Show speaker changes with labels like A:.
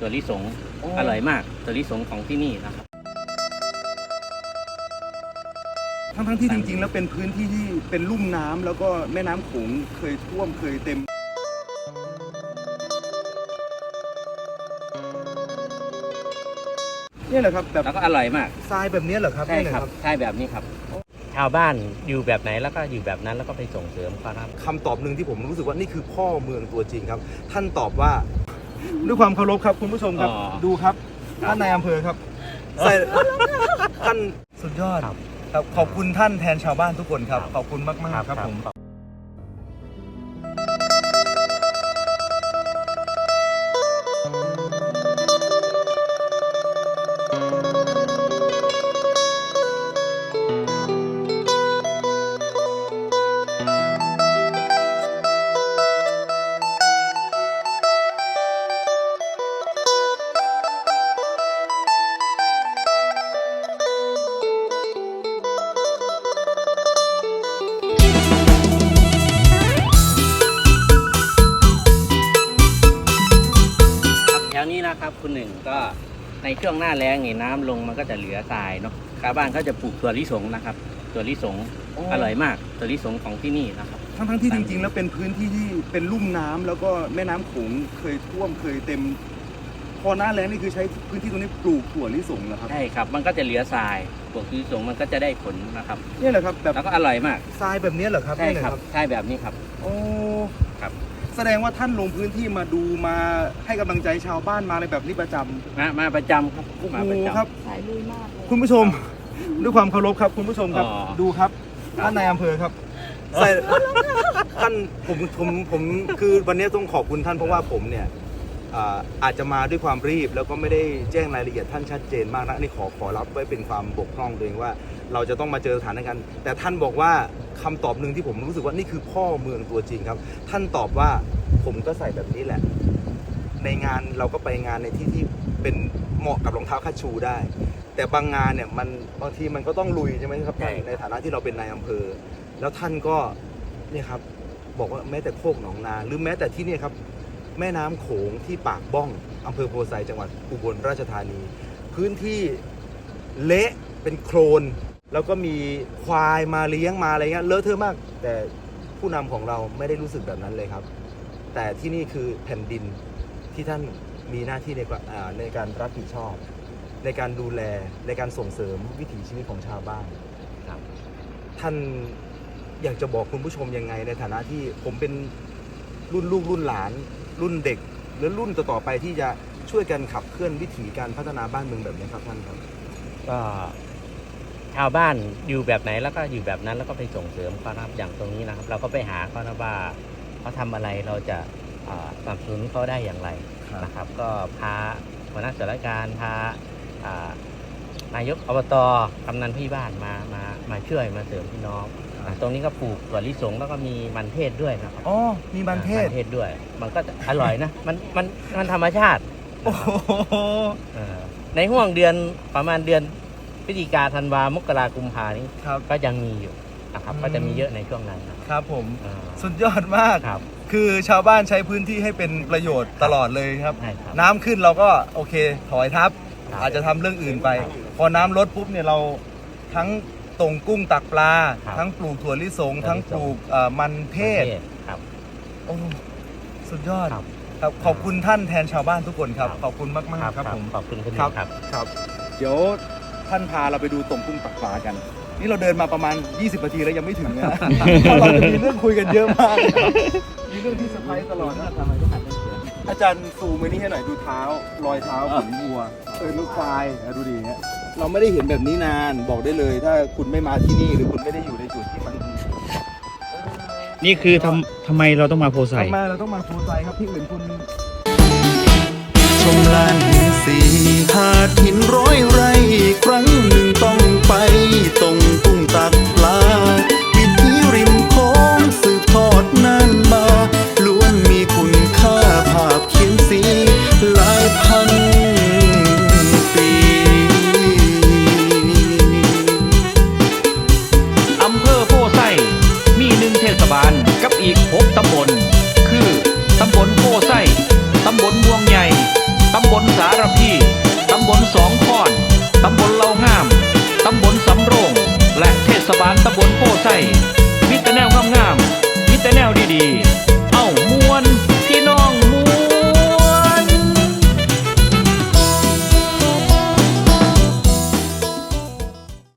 A: ถั่วลิสง
B: โอ้
A: อร่อยมากถั่วลิสงของที่นี่นะครับ
B: ทั้งทั้งๆที่จริง ๆ แล้วเป็นพื้นที่ที่เป็นลุ่มน้ำแล้วก็แม่น้ำโขงเคยท่วมเคยเต็ม เนี่ยเหรอครับแบบ
A: แล้วก็อร่อยมาก
B: ทรายแบบเนี้ยเหรอครับ
A: ใช่
B: เนี่ยเหอ
A: ครับใช่แบบนี้ครับ ชาวบ้านอยู่แบบไหนแล้วก็อยู่แบบนั้นแล้วก็ไปส่งเสริมเขาครับ
B: คำตอบหนึ่งที่ผมรู้สึกว่านี่คือพ่อเมืองตัวจริงครับ ท่านตอบว่า ด้วยความเคารพครับคุณผู้ชมครับ
A: อ๋อ
B: ดูครับท่านนายอำเภอครับใส่ท่านสุดยอด
A: ครับ
B: ครับขอบคุณท่านแทนชาวบ้านทุกคนครับ
A: ครับ
B: ขอบคุณมากๆครับผม
A: ค ก็ในช่วงหน้าแล้งนี่น้ำลงมันก็จะเหลือทรายเนาะชาวบ้านเขาจะปลูกถั่วลิสงนะครับถั่วลิสงอร่อยมากถั่วลิสงของที่นี่นะครับ
B: ทั้งทั้งๆที่จริง ๆ แล้วเป็นพื้นที่ที่เป็นลุ่มน้ำแล้วก็แม่น้ำโขงเคยท่วมเคยเต็ม พอหน้าแล้งนี่คือใช้พื้นที่ตรงนี้ปลูกถั่วลิสงนะครับ
A: ใช่ครับ มันก็จะเหลือทรายปลูกถั่วลิสงมันก็จะได้ผลนะครับ
B: เนี่ยเหรอครับแบบ
A: แล้วก็อร่อยมาก
B: ทรายแบบเนี้ยเหรอครับ
A: ใช่
B: เนี่ยเหอ
A: ครับใช่แบบนี้ครับ
B: โอ้
A: ครับ
B: แสดงว่าท่านลงพื้นที่มาดูมาให้กำลังใจชาวบ้านมาอะไรแบบนี้ประจำ
A: มามาประจำครับ
B: โอ้โห
A: มาประจำ
B: ครับ
C: สายลุยมากเลย
B: คุณผู้ชม ด้วยความเคารพครับ คุณผู้ชมครับ
A: อ๋อ
B: ดูครับท่านนายอำเภอครับใส่ท่านผมผมผมคือวันนี้ต้องขอบคุณท่านเพราะว่าผมเนี่ย อ่าอาจจะมาด้วยความรีบแล้วก็ไม่ได้แจ้งรายละเอียดท่านชัดเจนมากนะอันนี่ขอขอรับไว้เป็นความบกพร่องตัวเองว่า เราจะต้องมาเจอสถานการณ์แต่ท่านบอกว่าคำตอบหนึ่งที่ผมรู้สึกว่านี่คือพ่อเมืองตัวจริงครับ ท่านตอบว่าผมก็ใส่แบบนี้แหละ ในงานเราก็ไปงานในที่ที่เป็นเหมาะกับรองเท้าคาดชูได้ แต่บางงานเนี่ยมันบางทีมันก็ต้องลุยใช่ไหมครับ
A: ใช่
B: ท่านในฐานะที่เราเป็นนายอำเภอ แล้วท่านก็เนี่ยครับบอกว่าแม้แต่โคกหนองนา หรือแม้แต่ที่เนี่ยครับ แม่น้ำโขงที่ปากบ้องอำเภอโพไซจังหวัดอุบลราชธานี พื้นที่เละเป็นโคลน แล้วก็มีควายมาเลี้ยงมาอะไรเงี้ยเลอะเทอะมาก แต่ผู้นำของเราไม่ได้รู้สึกแบบนั้นเลยครับ แต่ที่นี่คือแผ่นดินที่ท่านมีหน้าที่ในกว่าอ่าในการรับผิดชอบ ในการดูแลในการส่งเสริมวิถีชีวิตของชาวบ้าน
A: ครับ
B: ท่านอยากจะบอกคุณผู้ชมยังไงในฐานะที่ผมเป็นรุ่นลูกรุ่นหลาน รุ่นเด็ก หรือรุ่นต่อๆไปที่จะช่วยกันขับเคลื่อนวิถีการพัฒนาบ้านเมืองแบบนี้ครับท่านครับ
A: ก็ชาวบ้านอยู่แบบไหนแล้วก็อยู่แบบนั้นแล้วก็ไปส่งเสริมเขานะครับอย่างตรงนี้นะครับ เราก็ไปหาเขานะว่าเขาทำอะไรเราจะอ่าสนับสนุนเขาได้อย่างไร
B: ครับ
A: นะครับ ก็พาหัวหน้าส่วนราชการพาอ่านายกอบตกำนันพี่บ้านมามา มาช่วยมาเสริมพี่น้องอ่าตรงนี้ก็ปลูกถั่วลิสงแล้วก็มีมันเทศด้วยนะครับ
B: อ๋อมีบันเทศ
A: มันเทศด้วย มันก็จะอร่อยนะ มันมันมันธรรมชาติ
B: โอ้โห
A: เออในห่วงเดือนประมาณเดือนพฤศจิกาธันวามกรากุมภานี้
B: ครับ
A: ก็ยังมีอยู่นะครับ
B: อืม
A: ก็จะมีเยอะในช่วงนั้นนะครับ
B: ครับผม
A: อ่า
B: สุดยอดมาก
A: ครับ
B: คือชาวบ้านใช้พื้นที่ให้เป็นประโยชน์ตลอดเลยครับ
A: ใช่ครับ
B: น้ำขึ้นเราก็โอเค ถอยทับ
A: ครับ
B: อาจจะทำเรื่องอื่นไป
A: ครับ
B: พอน้ำลดปุ๊บเนี่ยเราทั้ง ตรงกุ้งตักปลา
A: ครับ
B: ทั้งปลูกถั่วลิสง
A: ถั่วลิสง
B: ทั้งปลูกเอ่อมันเทศ
A: ครับ
B: โอ้สุดยอด
A: ครับ
B: ครับขอบคุณท่านแทนชาวบ้านทุกคนครับ
A: ครับ
B: ขอบคุณมากมากๆครับผม
A: ขอบคุณคุณ
B: ครับ
A: ครับ
B: ครับ เดี๋ยวท่านพาเราไปดูตรงกุ้งตักปลากัน นี่เราเดินมาประมาณ 20นาทีแล้วยังไม่ถึงนะ เพราะเราจะมีเรื่องคุยกันเยอะมากนะครับมีเรื่องที่เซอร์ไพรส์ตลอดนะ
A: ทำไมต้องหันเสื อา
B: จารย์ซูมไว้นี่ให้หน่อยดูเท้ารอยเท้าขนวัวเออลูกควายอะดูดิฮะเราไม่ได้เห็นแบบนี้นานบอกได้เลย ถ้าคุณไม่มาที่นี่หรือคุณไม่ได้อยู่ในจุดที่มัน
D: นี่คือทำทำไมเราต้องมาโพไซ
B: ทำไมเราต้องมาโพไซครับที่อื่นคุณำ
D: บล
C: สารพีตำบลสองคอน ตำบลเล่างาม ตำบลสำโรง และเทศบาลตำบลโพไส้